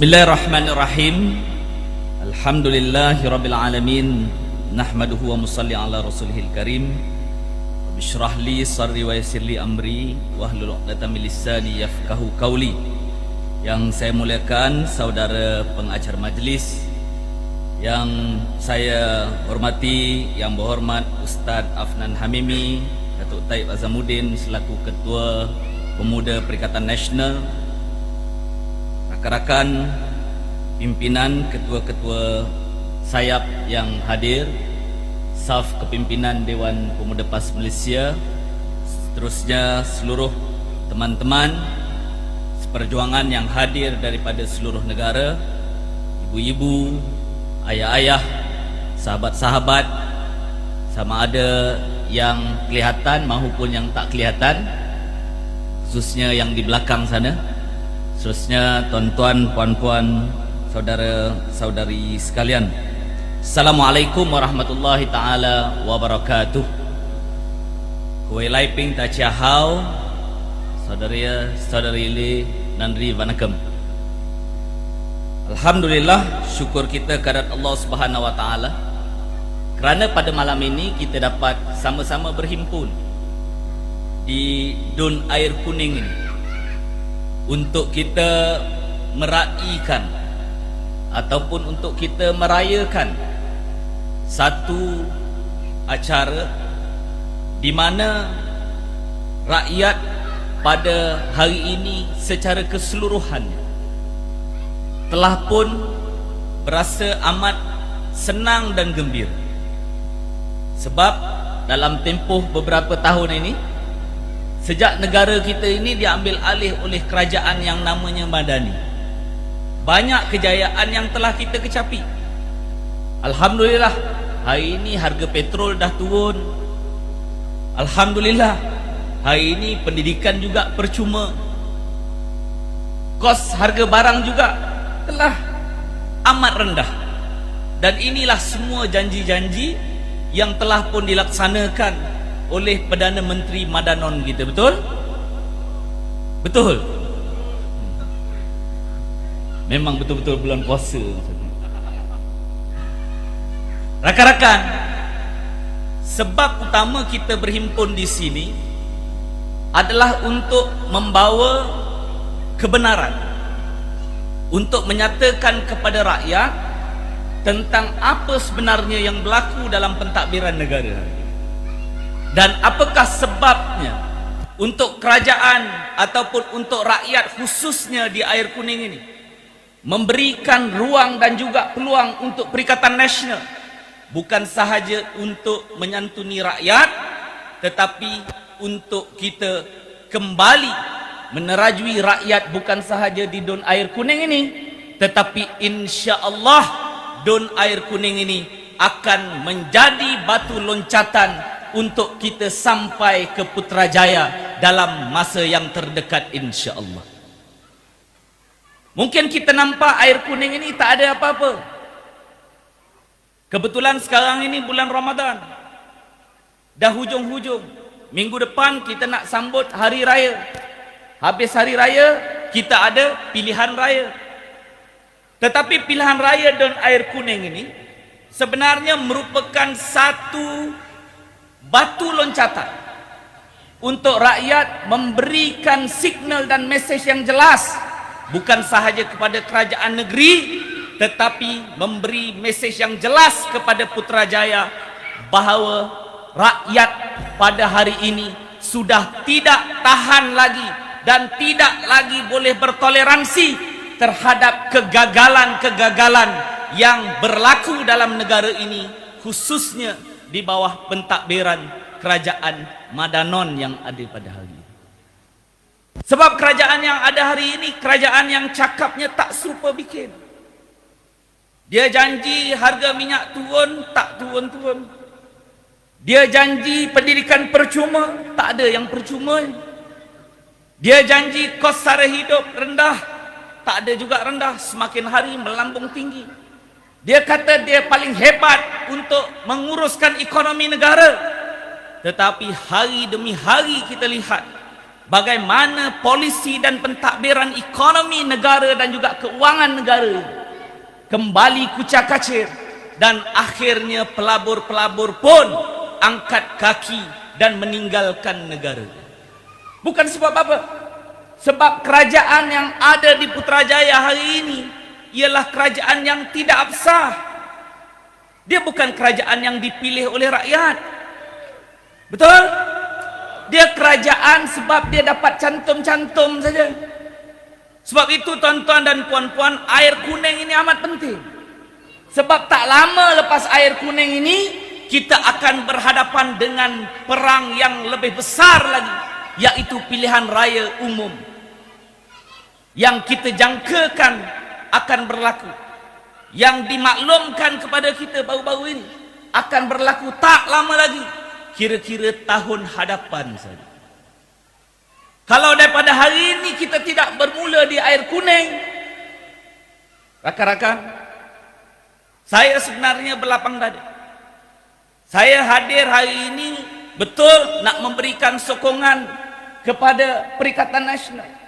Bismillahirrahmanirrahim. Alhamdulillahirabbil alamin. Nahmaduhu wa musalli ala rasulihil karim. Bishrah li sadri wa yassir li amri wa hlul 'uqdatam min lisani yafqahu qawli. Yang saya muliakan saudara pengajar majlis yang saya hormati yang berhormat Ustaz Afnan Hamimi, Datuk Taib Azamuddin selaku Ketua Pemuda Perikatan Nasional rakan-rakan pimpinan ketua-ketua sayap yang hadir saf kepimpinan Dewan Pemuda PAS Malaysia seterusnya seluruh teman-teman seperjuangan yang hadir daripada seluruh negara ibu-ibu ayah-ayah sahabat-sahabat sama ada yang kelihatan maupun yang tak kelihatan khususnya yang di belakang sana Seterusnya tuan-tuan, puan-puan, saudara-saudari sekalian. Assalamualaikum warahmatullahi taala wabarakatuh. Kuai Laiping ta chia hao. Saudari saudari li nandri vanakkam. Alhamdulillah syukur kita kepada Allah Subhanahu wa taala kerana pada malam ini kita dapat sama-sama berhimpun di dun air kuning ini untuk kita meraihkan ataupun untuk kita merayakan satu acara di mana rakyat pada hari ini secara keseluruhan telah pun berasa amat senang dan gembira. Sebab dalam tempoh beberapa tahun ini Sejak negara kita ini diambil alih oleh kerajaan yang namanya Madani. Banyak kejayaan yang telah kita kecapi. Alhamdulillah Hari ini harga petrol dah turun. Alhamdulillah Hari ini pendidikan juga percuma. Kos harga barang juga telah amat rendah. Dan inilah semua janji-janji Yang telah pun dilaksanakan oleh Perdana Menteri Madanon kita betul? Betul. Memang betul-betul bulan puasa. Rakan-rakan, sebab utama kita berhimpun di sini adalah untuk membawa kebenaran untuk menyatakan kepada rakyat tentang apa sebenarnya yang berlaku dalam pentadbiran negara hari dan apakah sebabnya untuk kerajaan ataupun untuk rakyat khususnya di air kuning ini memberikan ruang dan juga peluang untuk perikatan nasional bukan sahaja untuk menyantuni rakyat tetapi untuk kita kembali menerajui rakyat bukan sahaja di don air kuning ini tetapi insya-Allah don air kuning ini akan menjadi batu loncatan untuk kita sampai ke Putrajaya dalam masa yang terdekat insya-Allah. Mungkin kita nampak air kuning ini tak ada apa-apa. Kebetulan sekarang ini bulan Ramadan. Dah hujung-hujung. Minggu depan kita nak sambut hari raya. Habis hari raya, kita ada pilihan raya. Tetapi pilihan raya dan air kuning ini sebenarnya merupakan satu batu loncatan untuk rakyat memberikan signal dan mesej yang jelas bukan sahaja kepada kerajaan negeri tetapi memberi mesej yang jelas kepada Putrajaya bahawa rakyat pada hari ini sudah tidak tahan lagi dan tidak lagi boleh bertoleransi terhadap kegagalan-kegagalan yang berlaku dalam negara ini khususnya di bawah pentadbiran kerajaan Madanon yang ada pada hari ini. Sebab kerajaan yang ada hari ini kerajaan yang cakapnya tak serupa bikin. Dia janji harga minyak turun, tak turun-turun. Dia janji pendidikan percuma, tak ada yang percuma. Dia janji kos sara hidup rendah, tak ada juga rendah, semakin hari melambung tinggi. Dia kata dia paling hebat untuk menguruskan ekonomi negara. Tetapi hari demi hari kita lihat bagaimana polisi dan pentadbiran ekonomi negara dan juga keuangan negara kembali kucak kacir dan akhirnya pelabur-pelabur pun angkat kaki dan meninggalkan negara. Bukan sebab apa? Sebab kerajaan yang ada di Putrajaya hari ini ialah kerajaan yang tidak absah. Dia bukan kerajaan yang dipilih oleh rakyat. Betul? Dia kerajaan sebab dia dapat cantum-cantum saja. Sebab itu tuan-tuan dan puan-puan, air kuning ini amat penting. Sebab tak lama lepas air kuning ini, kita akan berhadapan dengan perang yang lebih besar lagi. Iaitu pilihan raya umum yang kita jangkakan akan berlaku. Yang dimaklumkan kepada kita baru-baru ini akan berlaku tak lama lagi. Kira-kira tahun hadapan saja. Kalau daripada hari ini kita tidak bermula di air kuning rakan-rakan saya sebenarnya berlapang dada. Saya hadir hari ini betul nak memberikan sokongan kepada Perikatan Nasional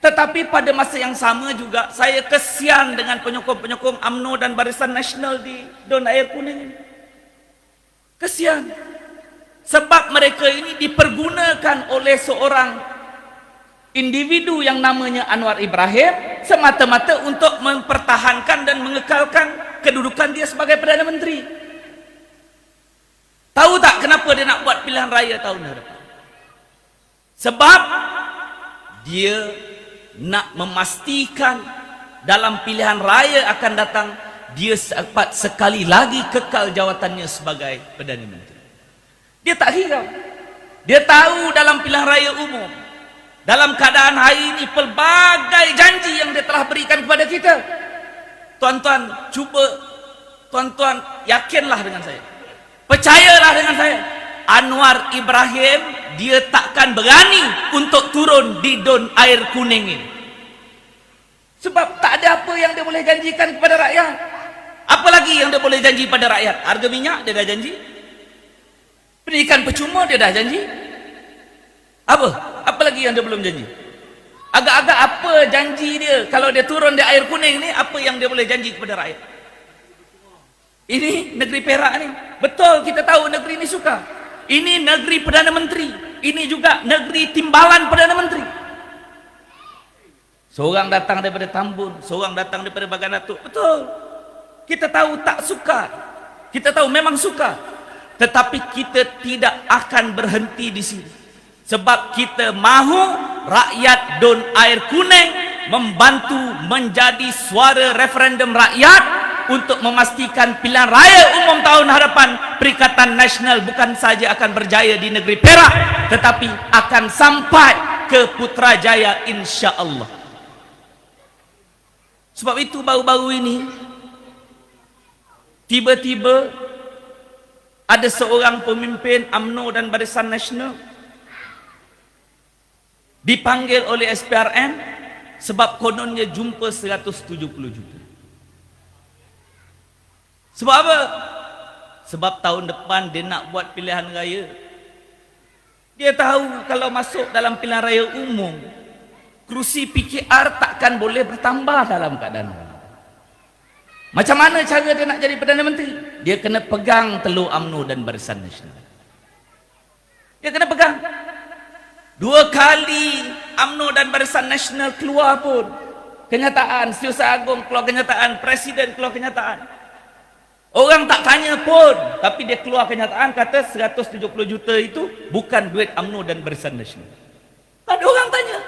tetapi pada masa yang sama juga saya kesian dengan penyokong-penyokong AMNO dan Barisan Nasional di Don Air Kuning. Kesian. Sebab mereka ini dipergunakan oleh seorang individu yang namanya Anwar Ibrahim semata-mata untuk mempertahankan dan mengekalkan kedudukan dia sebagai Perdana Menteri. Tahu tak kenapa dia nak buat pilihan raya tahun depan? Sebab dia nak memastikan dalam pilihan raya akan datang dia dapat sekali lagi kekal jawatannya sebagai Perdana Menteri. Dia tak hirau. Dia tahu dalam pilihan raya umum dalam keadaan hari ini pelbagai janji yang dia telah berikan kepada kita. Tuan-tuan cuba tuan-tuan yakinlah dengan saya. Percayalah dengan saya. Anwar Ibrahim dia takkan berani untuk turun di don air kuning ini. Sebab tak ada apa yang dia boleh janjikan kepada rakyat. Apa lagi yang dia boleh janji pada rakyat? Harga minyak dia dah janji. Pendidikan percuma dia dah janji. Apa? Apa lagi yang dia belum janji? Agak-agak apa janji dia kalau dia turun di air kuning ni apa yang dia boleh janji kepada rakyat? Ini negeri Perak ni. Betul kita tahu negeri ni suka. Ini negeri Perdana Menteri. Ini juga negeri timbalan Perdana Menteri. Seorang datang daripada Tambun, seorang datang daripada Bagan Datuk. Betul. Kita tahu tak suka. Kita tahu memang suka. Tetapi kita tidak akan berhenti di sini. Sebab kita mahu rakyat Don Air Kuning membantu menjadi suara referendum rakyat untuk memastikan pilihan raya umum tahun hadapan Perikatan Nasional bukan saja akan berjaya di negeri Perak tetapi akan sampai ke Putrajaya insya-Allah. Sebab itu baru-baru ini tiba-tiba ada seorang pemimpin AMNO dan Barisan Nasional dipanggil oleh SPRM sebab kononnya jumpa 170 juta. Sebab apa? Sebab tahun depan dia nak buat pilihan raya. Dia tahu kalau masuk dalam pilihan raya umum, kerusi PKR takkan boleh bertambah dalam keadaan Macam mana cara dia nak jadi Perdana Menteri? Dia kena pegang telur UMNO dan Barisan Nasional. Dia kena pegang. Dua kali UMNO dan Barisan Nasional keluar pun. Kenyataan, Setiausaha Agung keluar kenyataan, Presiden keluar kenyataan. Orang tak tanya pun. Tapi dia keluar kenyataan Kata 170 juta itu Bukan duit UMNO dan Barisan Nasional. Ada orang tanya.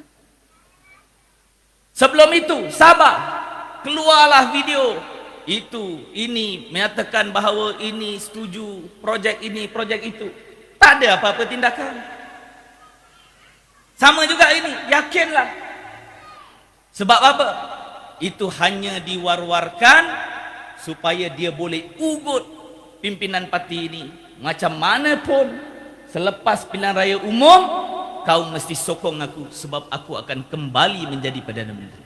Eh? Sebelum itu Sabar. Keluarlah video. Itu Ini Menyatakan bahawa Ini setuju Projek ini Projek itu. Tak ada apa-apa tindakan. Sama juga ini Yakinlah. Sebab apa itu hanya diwar-warkan supaya dia boleh ugut pimpinan parti ini. Macam mana pun selepas pilihan raya umum kau mesti sokong aku sebab aku akan kembali menjadi Perdana Menteri.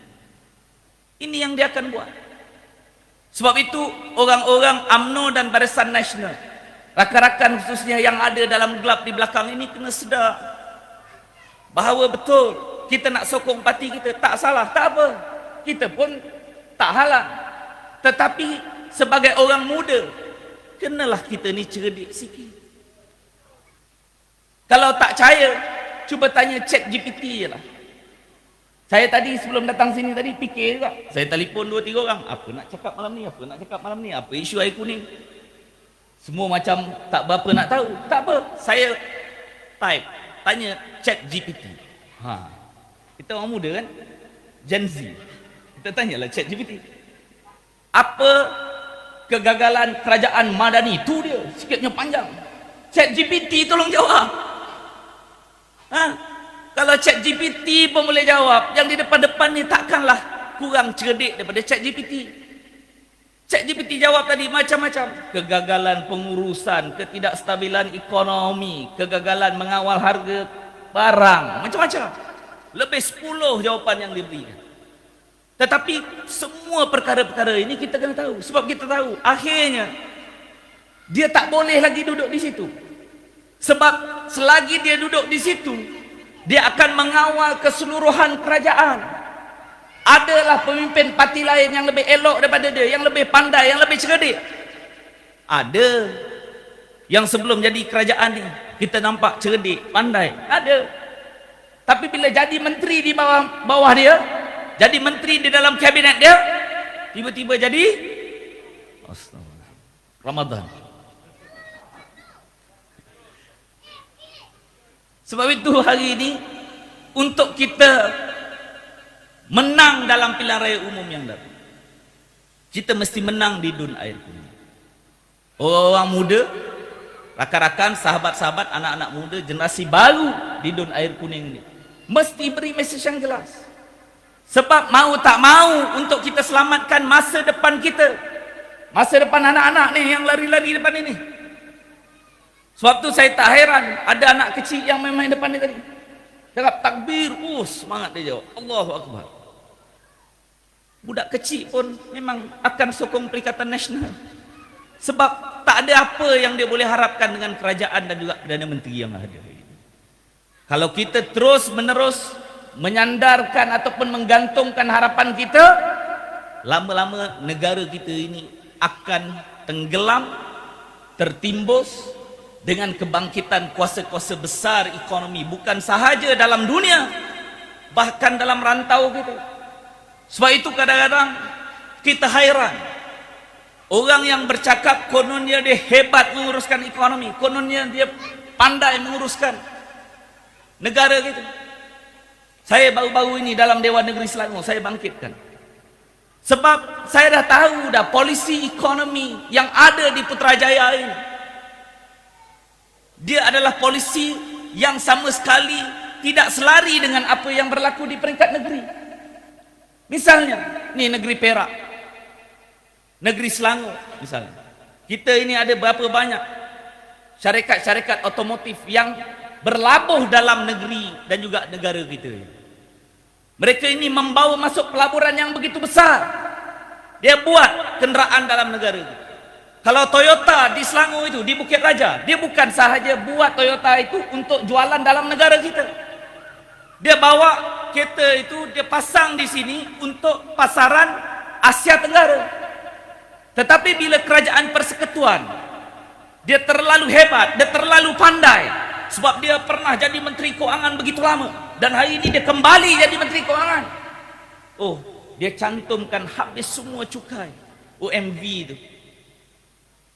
Ini yang dia akan buat. Sebab itu orang-orang AMNO dan Barisan Nasional rakan-rakan khususnya yang ada dalam gelap di belakang ini kena sedar bahawa betul kita nak sokong parti kita. Tak salah tak apa kita pun tak halang tetapi sebagai orang muda kenalah kita ni cerdik sikit kalau tak percaya cuba tanya chat GPT je lah saya tadi sebelum datang sini tadi fikir juga. Saya telefon dua tiga orang. Apa nak cakap malam ni? Apa nak cakap malam ni? Apa isu air kuning? Semua macam tak berapa nak tahu. Tak apa. Saya type. Tanya chat GPT. Ha. Kita orang muda kan? Gen Z. Kita tanyalah chat GPT. Apa kegagalan kerajaan Madani? Tu dia. Sikitnya panjang. Chat GPT tolong jawab. Ha? Kalau chat GPT pun boleh jawab, yang di depan-depan ni takkanlah kurang cerdik daripada chat GPT. Chat GPT jawab tadi macam-macam. Kegagalan pengurusan, ketidakstabilan ekonomi, kegagalan mengawal harga barang, macam-macam. Lebih 10 jawapan yang diberikan. Tetapi semua perkara-perkara ini kita kena tahu. Sebab kita tahu akhirnya dia tak boleh lagi duduk di situ. Sebab selagi dia duduk di situ, dia akan mengawal keseluruhan kerajaan adalah pemimpin parti lain yang lebih elok daripada dia yang lebih pandai, yang lebih cerdik ada yang sebelum jadi kerajaan ni kita nampak cerdik, pandai ada tapi bila jadi menteri di bawah bawah dia jadi menteri di dalam kabinet dia tiba-tiba jadi Ramadan Sebab itu hari ini untuk kita menang dalam pilihan raya umum yang datang. Kita mesti menang di dun air kuning. Orang muda, rakan-rakan, sahabat-sahabat, anak-anak muda, generasi baru di dun air kuning ini. Mesti beri mesej yang jelas. Sebab mau tak mau untuk kita selamatkan masa depan kita. Masa depan anak-anak ni yang lari-lari depan ini. Sebab tu saya tak heran ada anak kecil yang main-main depan dia tadi. Cakap takbir, uh, semangat dia jawab. Allahu Akbar. Budak kecil pun memang akan sokong Perikatan Nasional. Sebab tak ada apa yang dia boleh harapkan dengan kerajaan dan juga Perdana Menteri yang ada. Kalau kita terus menerus menyandarkan ataupun menggantungkan harapan kita, lama-lama negara kita ini akan tenggelam, tertimbus, dengan kebangkitan kuasa-kuasa besar ekonomi bukan sahaja dalam dunia bahkan dalam rantau kita. Sebab itu kadang-kadang kita hairan. Orang yang bercakap kononnya dia hebat menguruskan ekonomi kononnya dia pandai menguruskan negara kita saya baru-baru ini dalam Dewan Negeri Selangor saya bangkitkan sebab saya dah tahu dah polisi ekonomi yang ada di Putrajaya ini dia adalah polisi yang sama sekali tidak selari dengan apa yang berlaku di peringkat negeri. Misalnya, ni negeri Perak. Negeri Selangor misalnya. Kita ini ada berapa banyak syarikat-syarikat otomotif yang berlabuh dalam negeri dan juga negara kita. Mereka ini membawa masuk pelaburan yang begitu besar. Dia buat kenderaan dalam negara. Kalau Toyota di Selangor itu, di Bukit Raja, dia bukan sahaja buat Toyota itu untuk jualan dalam negara kita. Dia bawa kereta itu, dia pasang di sini untuk pasaran Asia Tenggara. Tetapi bila kerajaan persekutuan, dia terlalu hebat, dia terlalu pandai. Sebab dia pernah jadi Menteri Keuangan begitu lama. Dan hari ini dia kembali jadi Menteri Keuangan. Oh, dia cantumkan habis semua cukai. UMV itu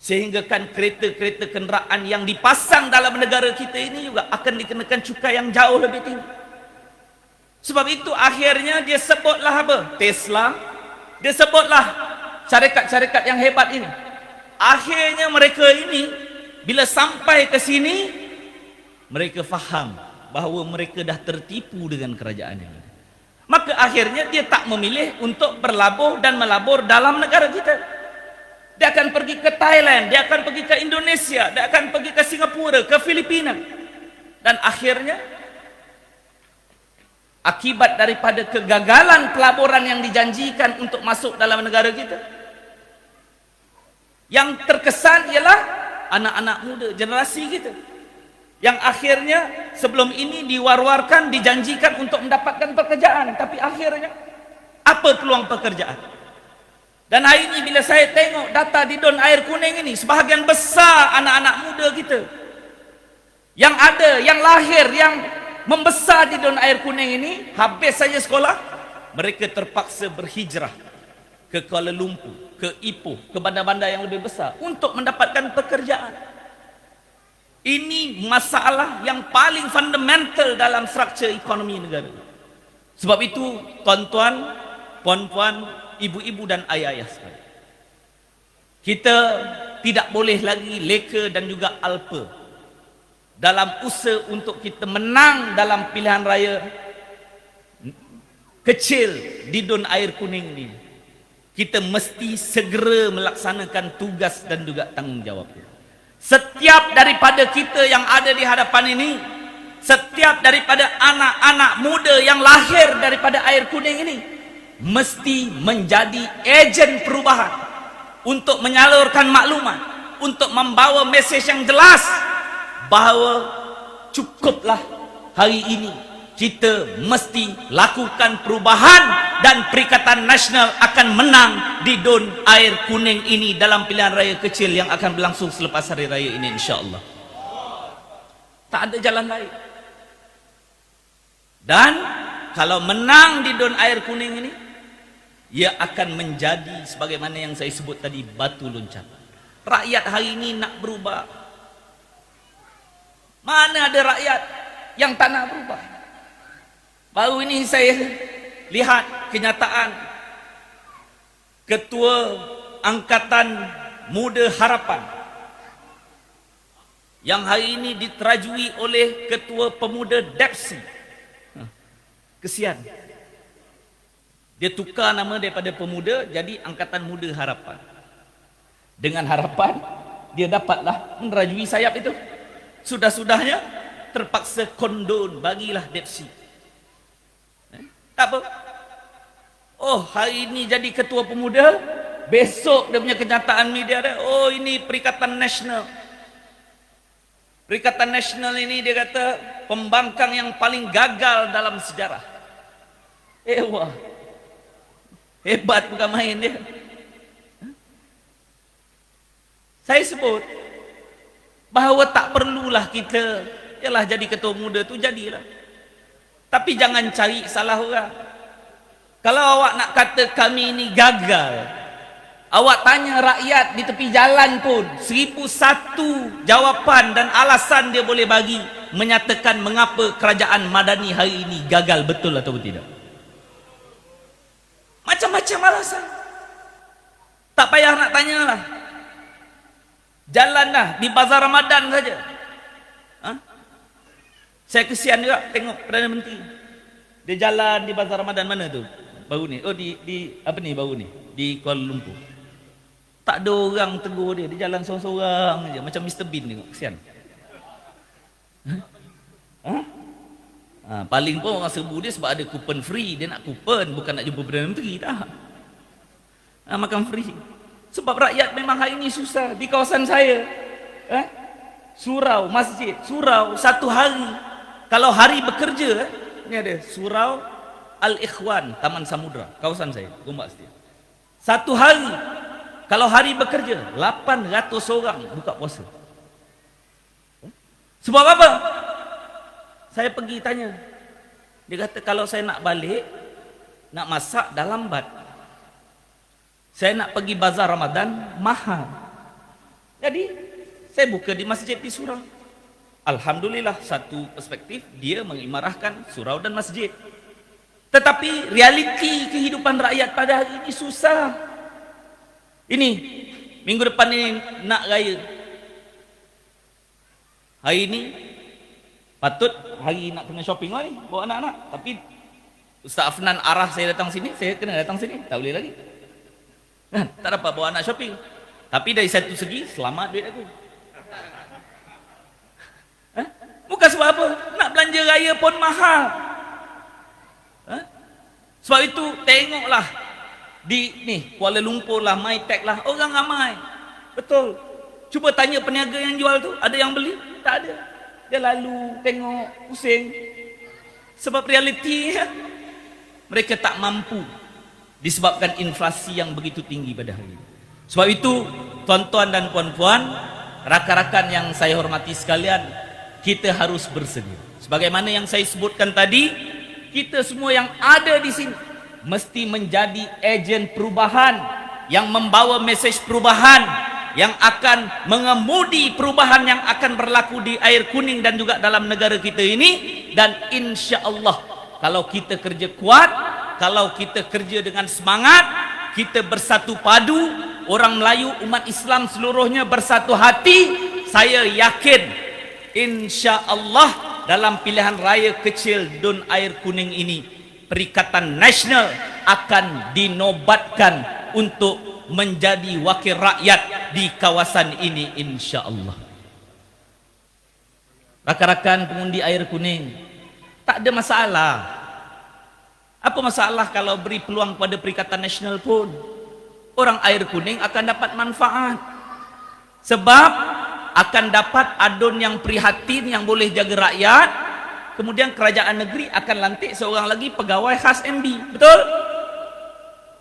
sehingga kan kereta-kereta kenderaan yang dipasang dalam negara kita ini juga akan dikenakan cukai yang jauh lebih tinggi sebab itu akhirnya dia sebutlah apa? Tesla dia sebutlah syarikat-syarikat yang hebat ini akhirnya mereka ini bila sampai ke sini mereka faham bahawa mereka dah tertipu dengan kerajaan ini maka akhirnya dia tak memilih untuk berlabuh dan melabur dalam negara kita dia akan pergi ke Thailand, dia akan pergi ke Indonesia, dia akan pergi ke Singapura, ke Filipina. Dan akhirnya akibat daripada kegagalan pelaburan yang dijanjikan untuk masuk dalam negara kita yang terkesan ialah anak-anak muda, generasi kita. Yang akhirnya sebelum ini diwar-warkan, dijanjikan untuk mendapatkan pekerjaan. Tapi akhirnya, apa peluang pekerjaan? Dan hari ini bila saya tengok data di Don Air Kuning ini, sebahagian besar anak-anak muda kita, yang ada, yang lahir, yang membesar di Don Air Kuning ini, habis saja sekolah, mereka terpaksa berhijrah ke Kuala Lumpur, ke Ipoh, ke bandar-bandar yang lebih besar untuk mendapatkan pekerjaan. Ini masalah yang paling fundamental dalam struktur ekonomi negara. Sebab itu, tuan-tuan, puan-puan, ibu-ibu dan ayah-ayah sekalian. Kita tidak boleh lagi leka dan juga alpa dalam usaha untuk kita menang dalam pilihan raya kecil di Dun Air Kuning ini. Kita mesti segera melaksanakan tugas dan juga tanggungjawab. Setiap daripada kita yang ada di hadapan ini, setiap daripada anak-anak muda yang lahir daripada air kuning ini, mesti menjadi ejen perubahan untuk menyalurkan maklumat, untuk membawa mesej yang jelas bahawa cukuplah hari ini kita mesti lakukan perubahan dan Perikatan Nasional akan menang di Don Air Kuning ini dalam pilihan raya kecil yang akan berlangsung selepas hari raya ini insya-Allah. Tak ada jalan lain. Dan kalau menang di Don Air Kuning ini ia akan menjadi sebagaimana yang saya sebut tadi batu loncatan. Rakyat hari ini nak berubah. Mana ada rakyat yang tak nak berubah? Baru ini saya lihat kenyataan Ketua Angkatan Muda Harapan yang hari ini diterajui oleh Ketua Pemuda Depsi. Kesian. Dia tukar nama daripada pemuda jadi Angkatan Muda Harapan. Dengan harapan dia dapatlah menerajui sayap itu. Sudah-sudahnya terpaksa kondon bagilah Depsi. Tak apa. Oh, hari ini jadi ketua pemuda. Besok dia punya kenyataan media dia. Oh, ini Perikatan Nasional. Perikatan Nasional ini dia kata pembangkang yang paling gagal dalam sejarah. Eh, wah. Hebat bukan main dia. Saya sebut bahawa tak perlulah kita ialah jadi ketua muda tu jadilah. Tapi jangan cari salah orang. Kalau awak nak kata kami ini gagal, awak tanya rakyat di tepi jalan pun, seribu satu jawapan dan alasan dia boleh bagi menyatakan mengapa kerajaan Madani hari ini gagal betul atau tidak. Macam-macam alasan. Tak payah nak tanya lah. Jalanlah di bazar Ramadan saja. Saya kesian juga tengok Perdana Menteri. Dia jalan di Bazar Ramadan mana tu? Baru ni. Oh di di apa ni baru ni? Di Kuala Lumpur. Tak ada orang tegur dia. Dia jalan seorang-seorang aja macam Mr Bean tengok. Kesian. Ha? Ha, paling pun orang serbu dia sebab ada kupon free. Dia nak kupon bukan nak jumpa Perdana Menteri. Tak. Ha, makan free. Sebab rakyat memang hari ini susah. Di kawasan saya. Eh? Surau, masjid. Surau, satu hari kalau hari bekerja, ini ada surau Al-Ikhwan, Taman Samudra, kawasan saya, Gombak Setia. Satu hari, kalau hari bekerja, 800 orang buka puasa. Sebab apa? Saya pergi tanya. Dia kata kalau saya nak balik, nak masak dah lambat. Saya nak pergi bazar Ramadan, mahal. Jadi, saya buka di masjid di surau. Alhamdulillah satu perspektif dia mengimarahkan surau dan masjid. Tetapi realiti kehidupan rakyat pada hari ini susah. Ini minggu depan ini nak raya. Hari ini patut hari nak kena shopping lagi bawa anak-anak. Tapi Ustaz Afnan arah saya datang sini, saya kena datang sini. Tak boleh lagi. Tak dapat bawa anak shopping. Tapi dari satu segi selamat duit aku. Bukan sebab apa? Nak belanja raya pun mahal. Ha? Sebab itu tengoklah di ni Kuala Lumpur lah, MyTech lah, orang ramai. Betul. Cuba tanya peniaga yang jual tu, ada yang beli? Tak ada. Dia lalu tengok, pusing. Sebab realiti mereka tak mampu disebabkan inflasi yang begitu tinggi pada hari ini. Sebab itu, tuan-tuan dan puan-puan, rakan-rakan yang saya hormati sekalian, kita harus bersedia. Sebagaimana yang saya sebutkan tadi, kita semua yang ada di sini mesti menjadi ejen perubahan yang membawa mesej perubahan yang akan mengemudi perubahan yang akan berlaku di air kuning dan juga dalam negara kita ini dan insya Allah kalau kita kerja kuat kalau kita kerja dengan semangat kita bersatu padu orang Melayu umat Islam seluruhnya bersatu hati saya yakin insya Allah dalam pilihan raya kecil Dun Air Kuning ini Perikatan Nasional akan dinobatkan untuk menjadi wakil rakyat di kawasan ini insya Allah. Rakan-rakan pengundi air kuning, tak ada masalah. Apa masalah kalau beri peluang pada Perikatan Nasional pun? Orang air kuning akan dapat manfaat. Sebab akan dapat adun yang prihatin yang boleh jaga rakyat. Kemudian kerajaan negeri akan lantik seorang lagi pegawai khas MB. Betul?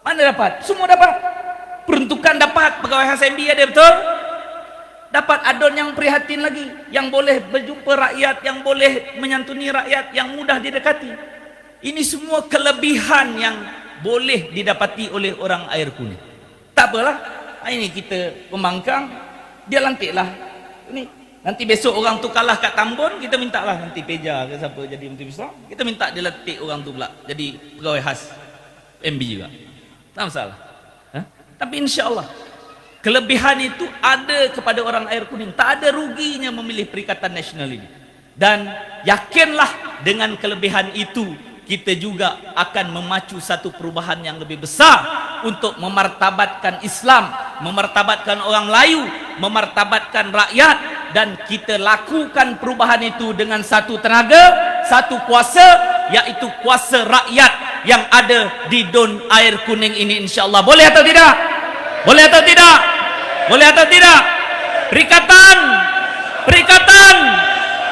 Mana dapat? Semua dapat peruntukan dapat pegawai HSMB ada betul dapat adon yang prihatin lagi yang boleh berjumpa rakyat yang boleh menyantuni rakyat yang mudah didekati ini semua kelebihan yang boleh didapati oleh orang air kuning tak apalah ini kita pembangkang dia lantiklah ini nanti besok orang tu kalah kat Tambun kita minta lah. Nanti Peja ke siapa jadi menteri besar kita minta dia lantik orang tu pula. Jadi pegawai khas MB juga. Tak masalah. Tapi insya Allah kelebihan itu ada kepada orang air kuning. Tak ada ruginya memilih Perikatan Nasional ini. Dan yakinlah dengan kelebihan itu kita juga akan memacu satu perubahan yang lebih besar untuk memartabatkan Islam, memartabatkan orang Melayu, memartabatkan rakyat dan kita lakukan perubahan itu dengan satu tenaga, satu kuasa iaitu kuasa rakyat yang ada di Don Air Kuning ini insya-Allah. Boleh atau tidak? Boleh atau tidak? Boleh atau tidak? Perikatan. Perikatan.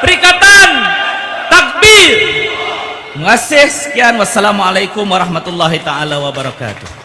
Perikatan. Takbir. Terima kasih sekian. Wassalamualaikum warahmatullahi taala wabarakatuh.